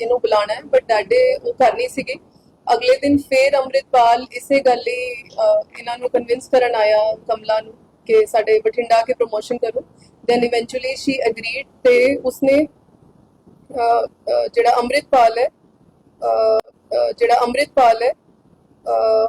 ਇਹਨੂੰ ਬੁਲਾਣਾ ਹੈ ਬਟ ਡੈਡੇ ਉਹ ਕਰ ਨਹੀਂ ਸੀਗੇ। ਅਗਲੇ ਦਿਨ ਫੇਰ ਅੰਮ੍ਰਿਤਪਾਲ ਇਸੇ ਗੱਲ ਲਈ ਇਹਨਾਂ ਨੂੰ ਕਨਵਿੰਸ ਕਰਨ ਆਇਆ ਕਮਲਾ ਨੂੰ ਕਿ ਸਾਡੇ ਬਠਿੰਡਾ ਕੇ ਪ੍ਰੋਮੋਸ਼ਨ ਕਰੋ। ਦੈਨ ਇਵੈਂਚੁਅਲੀ ਸ਼ੀ ਐਗਰੀਡ ਤੇ ਉਸਨੇ ਜਿਹੜਾ ਅੰਮ੍ਰਿਤਪਾਲ ਹੈ ਅਹ, ਜਿਹੜਾ ਅੰਮ੍ਰਿਤਪਾਲ ਹੈ ਅਹ,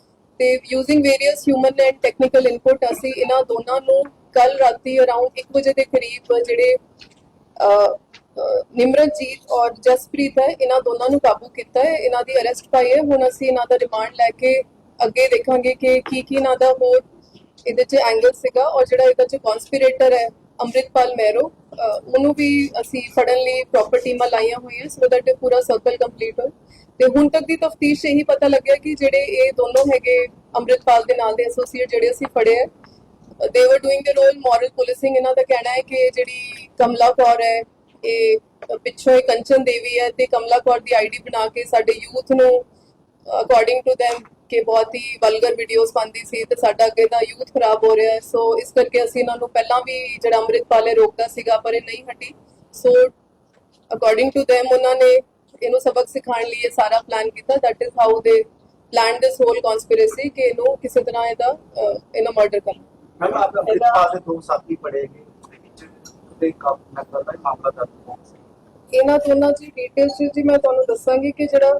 ਤੇ using various human and technical input ਅਸੀਂ ਇਹਨਾਂ ਦੋਨਾਂ ਨੂੰ ਕੱਲ ਰਾਤੀ ਅਰਾਊਂਡ 1 ਵਜੇ ਦੇ ਕਰੀਬ ਜਿਹੜੇ ਅਹ, ਔਰ ਜਸਪ੍ਰੀਤ ਹੈ ਇਹਨਾਂ ਦੋਨਾਂ ਨੂੰ ਕਾਬੂ ਕੀਤਾ ਹੈ ਇਹਨਾਂ ਦੀ ਅਰੈਸਟ ਪਾਈ ਹੈ। ਹੁਣ ਅਸੀਂ ਇਹਨਾਂ ਦਾ ਰਿਮਾਂਡ ਲੈ ਕੇ ਅੱਗੇ ਦੇਖਾਂਗੇ ਕਿ ਕੀ ਕੀ ਇਹਨਾਂ ਦਾ ਹੋਰ ਇਹਦੇ 'ਚ ਐਂਗਲ ਸੀਗਾ ਔਰ ਜਿਹੜਾ ਇਹਦੇ 'ਚ ਕਨਸਪੀਰੇਟਰ ਹੈ ਅੰਮ੍ਰਿਤਪਾਲ ਮਹਿਰੋ ਉਹਨੂੰ ਵੀ ਅਸੀਂ ਫੜਨ ਲਈ ਪ੍ਰੋਪਰ ਟੀਮਾਂ ਲਾਈਆਂ ਹੋਈਆਂ ਸੋ ਦੈਟ ਪੂਰਾ ਸਰਕਲ ਕੰਪਲੀਟ ਹੋਏ। ਤੇ ਹੁਣ ਤੱਕ ਦੀ ਤਫਤੀਸ਼ ਇਹੀ ਪਤਾ ਲੱਗਿਆ ਕਿ ਜਿਹੜੇ ਇਹ ਦੋਨੋਂ ਹੈਗੇ ਅੰਮ੍ਰਿਤਪਾਲ ਦੇ ਨਾਲ ਦੇ ਐਸੋਸੀਏਟ ਜਿਹੜੇ ਅਸੀਂ ਫੜੇ ਹੈ they were doing the role moral policing ਇਹਨਾਂ ਦਾ ਕਹਿਣਾ ਹੈ ਕਿ ਜਿਹੜੀ ਕਮਲਾ ਕੌਰ ਹੈ, ਇਹ ਪਿੱਛੋਂ ਇਹ ਕੰਚਨ ਦੇਵੀ ਹੈ ਤੇ ਕਮਲਾ ਕੌਰ ਦੀ ਆਈਡੀ ਬਣਾ ਕੇ ਸਾਡੇ ਯੂਥ ਨੂੰ ਅਕੋਰਡਿੰਗ ਟੂ them ਕਿ ਬਹੁਤ ਹੀ ਵਲਗਰ ਵੀਡੀਓਜ਼ ਪਾਉਂਦੀ ਸੀ ਤੇ ਸਾਡਾ ਅੱਗੇ ਦਾ ਯੂਥ ਖਰਾਬ ਹੋ ਰਿਹਾ ਹੈ। ਸੋ ਇਸ ਕਰਕੇ ਅਸੀਂ ਇਹਨਾਂ ਨੂੰ ਪਹਿਲਾਂ ਵੀ ਜਿਹੜਾ ਅੰਮ੍ਰਿਤਪਾਲ ਰੋਕਦਾ ਸੀਗਾ ਪਰ ਇਹ ਨਹੀਂ ਹਟੀ। ਸੋ ਅਕੋਰਡਿੰਗ ਟੂ them ਉਹਨਾਂ ਨੇ ਇਹਨੂੰ ਸਬਕ ਸਿਖਾਉਣ ਲਈ ਇਹ ਸਾਰਾ ਪਲਾਨ ਕੀਤਾ। That is how they plan this whole conspiracy ਕਿ ਇਹਨੂੰ ਕਿਸੇ ਤਰ੍ਹਾਂ ਇਹਦਾ ਇਹਨਾਂ ਮਰਡਰ ਕਰਨਾ। ਮੈਮ ਆਪ ਆਪਣੇ ਪਾਸ ਦੋ ਸਾਥੀ ਪੜੇ ਗਏ। ਉਹਦੇ ਵਿੱਚ ਉਹਦੇ ਕੰਮ ਨਾ ਕਰਦਾ ਮਾਮਲਾ ਦਰਜ ਹੋ ਇਹਨਾਂ ਦੋਨਾਂ ਦੀ ਡਿਟੇਲਸ ਜੀ ਮੈਂ ਤੁਹਾਨੂੰ ਦੱਸਾਂਗੀ ਕਿ ਜਿਹੜਾ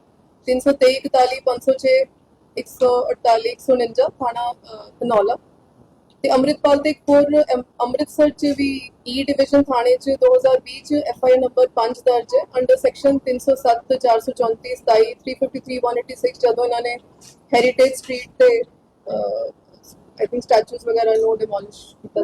323 41 506 148 149 ਥਾਣਾ ਅਹ, ਧਨੌਲਾ ਤੇ ਅੰਮ੍ਰਿਤਪਾਲ ਤੇ ਇੱਕ ਹੋਰ ਅਮ, ਅੰਮ੍ਰਿਤਸਰ ਚ ਵੀ e ਈ ਡਿਵੀਜ਼ਨ ਥਾਣੇ ਚ 2020 ਚ ਐਫ ਆਈ ਨੰਬਰ 5 ਦਰਜ ਹੈ। ਅੰਡਰ ਸੈਕਸ਼ਨ 307 434 27 353 186 ਜਦੋਂ ਇਹਨਾਂ ਨੇ ਹੈਰੀਟੇਜ ਸਟਰੀਟ ਤੇ ਆਈ ਥਿੰਕ ਸਟੈਚੂਸ ਵਗੈਰਾ ਨੂੰ ਡਿਮੋਲਿਸ਼ ਕੀਤਾ ਸੀ।